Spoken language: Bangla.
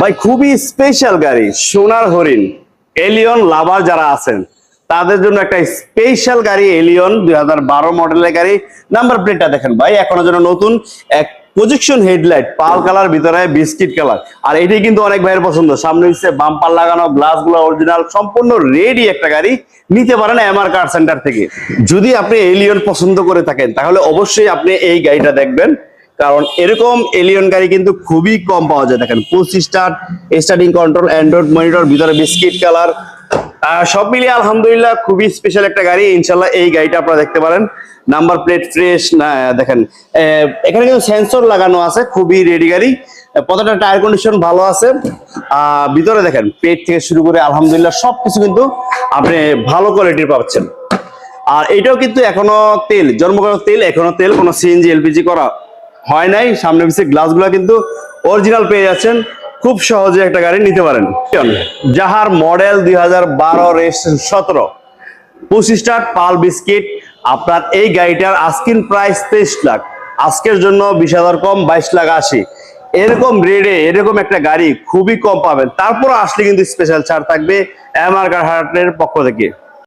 ভাই, খুবই স্পেশাল গাড়ি, সোনার হরিণ এলিয়ন লাভার যারা আছেন, তাদের জন্য একটা স্পেশাল গাড়ি এলিয়ন দুই হাজার বারো মডেলের গাড়ি। নাম্বার প্লেটটা দেখেন ভাই, এখনও যেন নতুন, এক প্রজেকশন হেডলাইট পাল কালার, ভিতরে বিস্কিট কালার। আর এটি কিন্তু অনেক ভাইয়ের পছন্দ, সামনে হচ্ছে বাম্পার লাগানো গ্লাসগুলো অরিজিনাল সম্পূর্ণ রেডি একটা গাড়ি, নিতে পারেন এমআর কার সেন্টার থেকে। যদি আপনি এলিয়ন পছন্দ করে থাকেন, তাহলে অবশ্যই আপনি এই গাড়িটা দেখবেন। কারণ এরকম এলিয়ন গাড়ি কিন্তু খুবই কম পাওয়া যায়। দেখেন push start control Android monitor ভিতরে বিস্কিট কালার সব মিলিয়ে আলহামদুলিল্লাহ খুবই স্পেশাল একটা গাড়ি। ইনশাল্লাহ এই গাড়িটা আপনারা দেখতে পারেন। নাম্বার প্লেট ফ্রেশ না, দেখেন এখানে কিন্তু সেন্সর লাগানো আছে, খুবই রেডি গাড়ি। প্রত্যেকটা টায়ার কন্ডিশন ভালো আছে। ভিতরে দেখেন, পেট থেকে শুরু করে আলহামদুলিল্লাহ সবকিছু কিন্তু আপনি ভালো কোয়ালিটির পাচ্ছেন। আর এটাও কিন্তু এখনও তেল, জন্মগত তেল, এখনও তেল, কোনো সিএনজি এলপিজি করা হয় নাই, সামনে পিছিয়ে গ্লাসগুলো কিন্তু অরিজিনাল পেয়ে যাচ্ছেন। খুব সহজে একটা গাড়ি নিতে পারেন। যাহার মডেল দুই হাজার বারো রেজিস্ট্রেশন সতেরো। পঁচিশ স্টার পাল বিস্কিট। আপনার এই গাড়িটার আস্কিন প্রাইস তেইশ লাখ। আজকের জন্য বিশ হাজার কম, বাইশ লাখ আশি। এরকম রেডে এরকম একটা গাড়ি খুবই কম পাবেন। তারপর আসলে কিন্তু স্পেশাল ছাড় থাকবে এম আর পক্ষ থেকে।